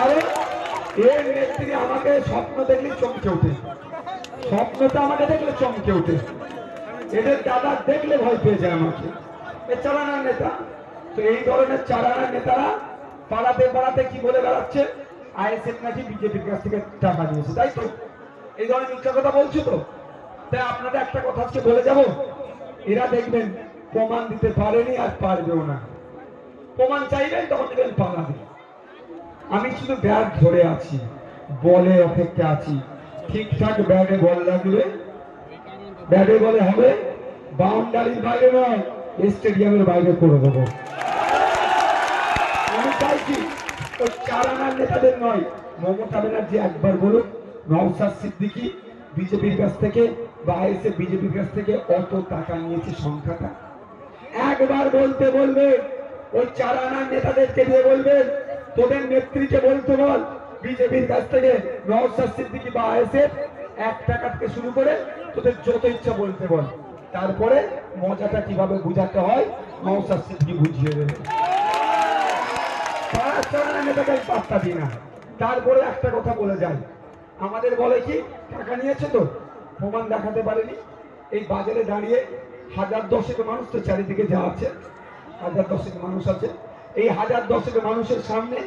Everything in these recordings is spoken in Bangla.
কারণ এর নেত্রী আমাকে স্বপ্ন দেখলে চমকে ওঠে। স্বপ্নটা আমাকে দেখলে চমকে ওঠে। এদের দাদা দেখলে ভয় পেয়ে যায় আমাকে। চালানার নেতা। তো এই ধরনের চালানার নেতারা পাড়াতে পাড়াতে কি বলে বেড়াচ্ছে? আইএসএফ নাকি বিজেপির কাছ থেকে টাকা নিয়েছে, তাই তো? এই ধরনের মিথ্যা কথা বলছো তো? তাই আপনাদের একটা কথা আজকে বলে যাব। এরা দেখবেন প্রমাণ দিতে পারেনি আর পারবেও না। প্রমাণ চাইবেন, তখন দেখবেন আমি শুধু ব্যাট ধরে আছি, বলে অপেক্ষা আছি। ঠিকঠাক ব্যাটে বল লাগবে ব্যাটে বলে হবে বাউন্ডারির বাইরে নয় স্টেডিয়ামের বাইরে করে দেবো। আমি চাইছি নেতাদের নয় ব্যানার্জি একবার বিজেপির কাছ থেকে বা আইএসএফ বিজেপির কাছ থেকে অত টাকা নিয়েছে সংখ্যাটা? একবার বলতে বলবে ওই চারানার নেতাদেরকে দিয়ে বলবেন তোদের নেত্রীকে বলতে বল, বিজেপির কাছ থেকে নওসাদ সিদ্দিকি বা আইএসএফ এক টাকা থেকে শুরু করে তোদের যত ইচ্ছা বলতে বল। তারপরে মজাটা কীভাবে বুঝাতে হয় নওসাদ সিদ্দিকি বুঝিয়ে দেবে। দিই না। তারপরে একটা কথা বলে যায় আমাদের বলে কি, টাকা নিয়েছে তো? প্রমাণ দেখাতে পারেনি। এই বাজারে দাঁড়িয়ে হাজার দশেক মানুষ তো চারিদিকে যা আছে, হাজার দশেক মানুষ আছে। এই হাজার দশেক মানুষের সামনে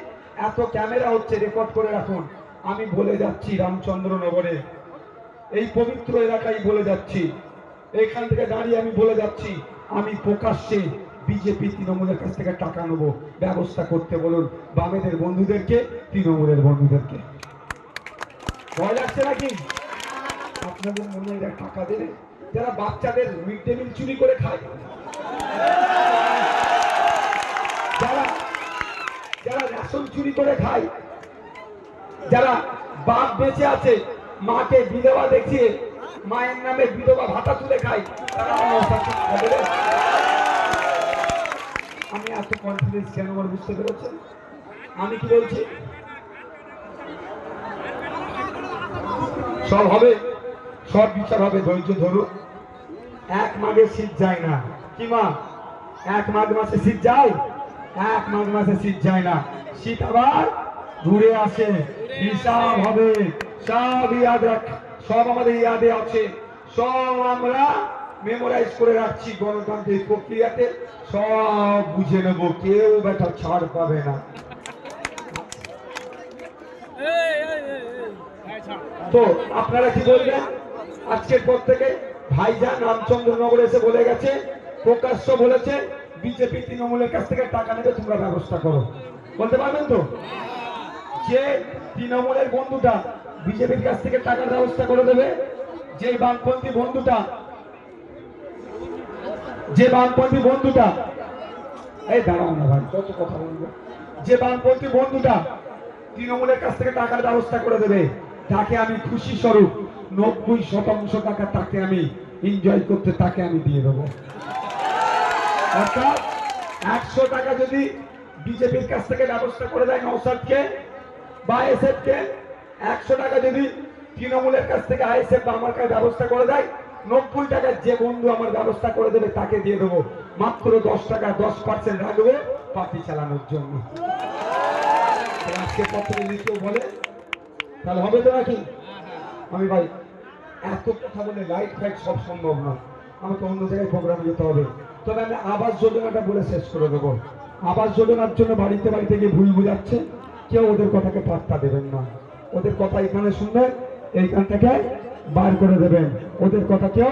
এত ক্যামেরা হচ্ছে রেকর্ড করে রাখুন। আমি বলে যাচ্ছি রামচন্দ্রনগরে, এই পবিত্র এলাকায় বলে যাচ্ছি। এখান থেকে দাঁড়িয়ে আমি বলে যাচ্ছি, আমি প্রকাশ্যে বিজেপি তৃণমূলের কাছ থেকে টাকা নেব। ব্যবস্থা করতে বলুন বামেদের বন্ধুদেরকে, তৃণমূলের বন্ধুদেরকে। ভয় লাগছে নাকি? আপনাদের মনে হয় টাকা দেবে? যারা বাচ্চাদের মিড ডে মিল চুরি করে খায়। চুরি করে খায়। যারা বাপ বেঁচে আছে, মাকে বিধবা দেখিয়ে মায়ের নামে বিধবা ভাতা তুলে খায়, তারা। আমি এত কনফিডেন্স কেন আমার বুঝতে পেরেছেন? আমি কি বলছি? সব হবে, সব বিচার হবে, ধৈর্য ধরুন। এক মাঘে শীত যায় না। কি মা এক মাঘ মাসে শীত যায়, এক মাঘ মাসে শীত যায় না। শীত আবার ঘুরে আসে। হিসাব হবে। সব ইয়াদ রাখ সব আমাদের ইয়াদে আছে। সব আমরা মেমোরাইজ করে রাখছি গণতান্ত্রিক প্রক্রিয়াতে। সব বুঝে নেব কেউ বেটা ছাড় পাবে না। তো আপনারা কি বলবেন? আজকের পর থেকে ভাইজান রামচন্দ্রনগর এসে বলে গেছে প্রকাশ্য বলেছে বিজেপি তৃণমূলের কাছ থেকে টাকা নেবে তোমরা ব্যবস্থা করো। বলতে পারবেন তো? যে তৃণমূলের বন্ধুটা বিজেপির কাছ থেকে টাকার ব্যবস্থা করে দেবে, যে বামপন্থী বন্ধুটা, যে বামপন্থী বন্ধুটা, এই দাঁড়াও না ভাই, কত কথা বলব? যে বামপন্থী বন্ধুটা তৃণমূলের কাছ থেকে টাকার ব্যবস্থা করে দেবে, তাকে আমি খুশি স্বরূপ নব্বই শতাংশ টাকা তাকে আমি এনজয় করতে, তাকে আমি দিয়ে দেবো। অর্থাৎ একশো টাকা যদি বিজেপির কাছ থেকে ব্যবস্থা করে দেয় নৌসাদকে বা আইএসএফ কে একশো টাকা যদি তৃণমূলের কাছ থেকে আইএসএফ বা আমার কাছে ব্যবস্থা করে দেয়, নব্বই টাকা যে বন্ধু আমার ব্যবস্থা করে দেবে তাকে দিয়ে দেবো। মাত্র দশ টাকা, দশ পার্সেন্ট রাখব পার্টি চালানোর জন্য। আজকে পত্রে লিখেও বলে, তাহলে হবে তো নাকি? আমি ভাই, এত কথা বলে লাইট ফাইট সব সম্ভব না আমাকে অন্য জায়গায় প্রোগ্রামে যেতে হবে। তবে আমি আবাস যোজনাটা বলে শেষ করে দেবো। আবাস যোজনার জন্য বাড়িতে বাড়িতে গিয়ে ভুল বুঝাচ্ছে। কেউ ওদের কথাকে পাত্তা দেবেন না। ওদের কথা এখানে শুনবেন, এইখান থেকে বার করে দেবেন। ওদের কথা কেউ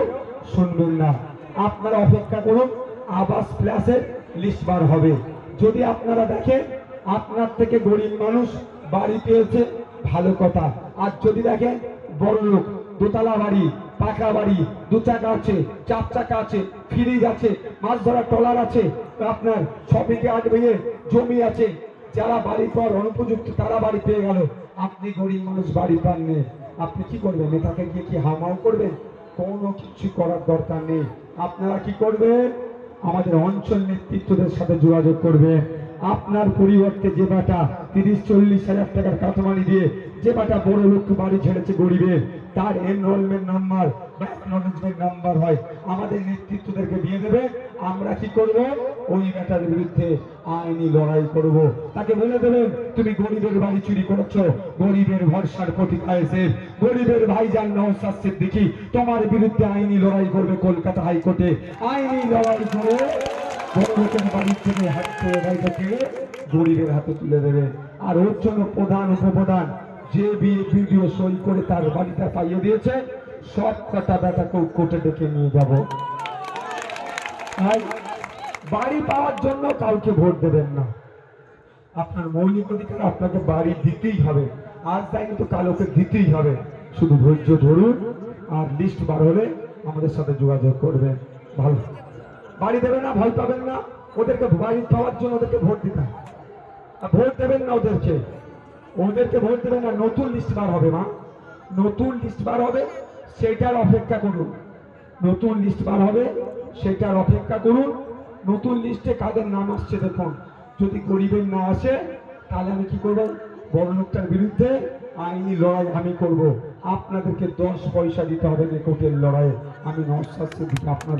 শুনবেন না। আপনারা অপেক্ষা করুন, আবাস প্লাসের লিস্ট বার হবে। যদি আপনারা দেখেন, আপনার থেকে গরিব মানুষ বাড়ি পেয়েছে, ভালো কথা। আর যদি দেখেন বড় লোক দোতলা বাড়ি পাকা বাড়ি, দু চাকা আছে, চার চাকা আছে, ফ্রিজ আছে, মাছ ধরার ট্রলার আছে, আপনার বিঘে আট বিঘে জমি আছে। যারা বাড়ি পর অনুপযুক্ত, তারা বাড়ি পেয়ে গেল। আপনি গরিব মানুষ, বাড়ি পাননি আপনি কি করবেন? নেতাকে গিয়ে কি হামাও করবেন? কোনো কিছু করার দরকার নেই। আপনারা কি করবেন? আমাদের অঞ্চল নেতৃত্বদের সাথে যোগাযোগ করবে আপনার পরিবর্তে যে বেটা তিরিশ, চল্লিশ হাজার টাকার কাটমানি দিয়ে যে বাটা বড় লোক বাড়ি ছেড়েছে গরিবের তার এনরোলমেন্ট নাম্বার বা অ্যাকনোলেজমেন্ট নাম্বার হয়। আমাদের নেতৃত্বদেরকে দিয়ে দেবে। আমরা কি করব? ওই ব্যাটার বিরুদ্ধে আইনি লড়াই করব। তাকে বলে দেবেন, তুমি গরিবের বাড়ি চুরি করেছ। গরিবের ভরসার প্রতীক এসে গরিবের ভাইজান নওসাদ সিদ্দিকী, তোমার বিরুদ্ধে আইনি লড়াই করবে কলকাতা হাইকোর্টে। আইনি লড়াই করে বড় বাড়ির থেকে হাত গরিবের হাতে তুলে দেবে। আর ওর জন্য প্রধান, উপপ্রধান যে বিয়ে ভিডিও সই করে তার বাড়িটা পাইয়ে দিয়েছে। সব কটা বেটাকেও কোর্টে ডেকে নিয়ে যাব। তাই বাড়ি পাওয়ার জন্য কাউকে ভোট দেবেন না। আপনার মৌলিক অধিকার আপনাকে বাড়ি দিতেই হবে। আজ তাই তো কালোকে দিতেই হবে। শুধু ধৈর্য ধরুন আর লিস্ট বার হলে আমাদের সাথে যোগাযোগ করবেন। ভালো। বাড়ি দেবেন না, ভয় পাবেন না। ওদেরকে বাড়ি পাওয়ার জন্য ওদেরকে ভোট দিতে হবে। আর ভোট দেবেন না ওদেরকে। ওদেরকে ভোট দেবেন না, নতুন লিস্ট বার হবে, মা। নতুন লিস্ট বার হবে, সেটার অপেক্ষা করুন। নতুন লিস্ট বার হবে, সেটার অপেক্ষা করুন। নতুন লিস্টে কাদের নাম আসছে দেখুন। যদি গরিবের না আসে, তাহলে আমি কি করব? বড় লোকটার বিরুদ্ধে আইনি লড়াই আমি করব। আপনাদেরকে দশ পয়সা দিতে হবে কোর্টের লড়াইয়ে। আমি নস্বাস্থ্যের দিকে আপনাদের